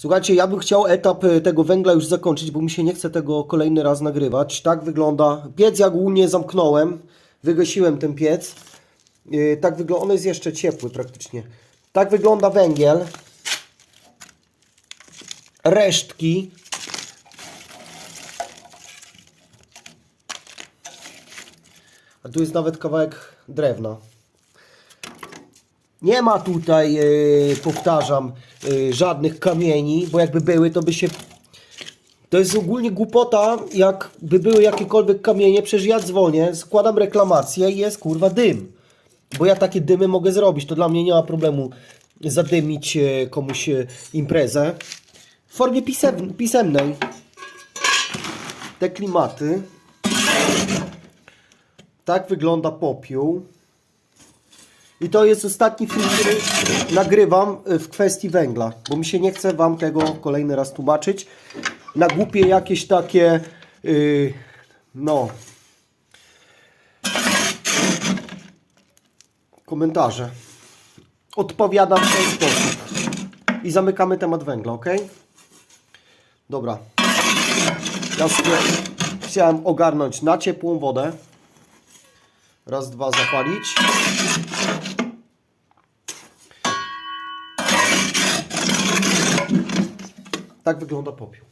Słuchajcie, ja bym chciał etap y, tego węgla już zakończyć, bo mi się nie chce tego kolejny raz nagrywać. Tak wygląda. Piec jak ogólnie zamknąłem. Wygasiłem ten piec. Yy, tak wygląda. On jest jeszcze ciepły praktycznie. Tak wygląda węgiel. Resztki. A tu jest nawet kawałek drewna. Nie ma tutaj, yy, powtarzam, yy, żadnych kamieni, bo jakby były, to by się. To jest ogólnie głupota, jakby były jakiekolwiek kamienie, przecież ja dzwonię, składam reklamację i jest kurwa dym. Bo ja takie dymy mogę zrobić, to dla mnie nie ma problemu zadymić e, komuś imprezę. W formie pisem, pisemnej. Te klimaty. Tak wygląda popiół. I to jest ostatni film, który nagrywam y, w kwestii węgla, bo mi się nie chce Wam tego kolejny raz tłumaczyć. Na głupie jakieś takie, yy, no, komentarze. Odpowiadam w ten sposób. I zamykamy temat węgla, ok? Dobra. Ja chciałem ogarnąć na ciepłą wodę. Raz, dwa, zapalić. Tak wygląda popiół.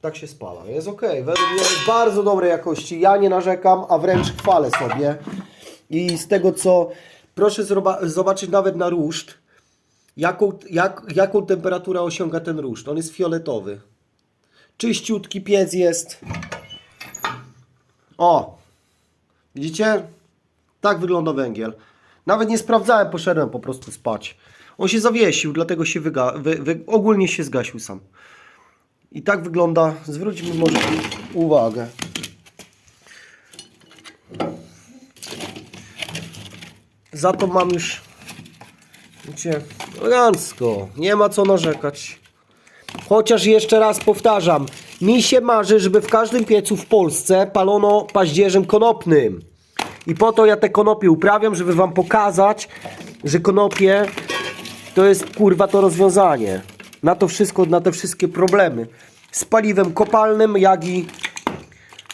Tak się spala. Jest ok. Według mnie bardzo dobrej jakości. Ja nie narzekam, a wręcz chwalę sobie. I z tego co proszę zobaczyć nawet na ruszt, jaką, jak, jaką temperaturę osiąga ten ruszt. On jest fioletowy. Czyściutki piec jest. O! Widzicie? Tak wygląda węgiel. Nawet nie sprawdzałem, poszedłem po prostu spać. On się zawiesił, dlatego się wyga- wy, wy, ogólnie się zgasił sam. I tak wygląda, zwróćmy może uwagę. Za to mam już, wiecie, elegancko. Nie ma co narzekać. Chociaż jeszcze raz powtarzam, mi się marzy, żeby w każdym piecu w Polsce palono paździerzem konopnym. I po to ja te konopie uprawiam, żeby wam pokazać, że konopie to jest kurwa to rozwiązanie. Na to wszystko, na te wszystkie problemy. Z paliwem kopalnym, jak i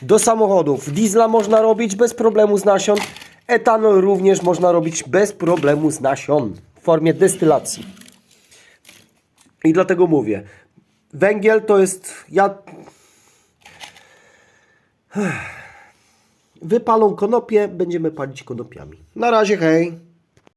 do samochodów. Diesla można robić bez problemu z nasion. Etanol również można robić bez problemu z nasion w formie destylacji. I dlatego mówię, węgiel to jest. Ja. Wypalą konopie, będziemy palić konopiami. Na razie, hej.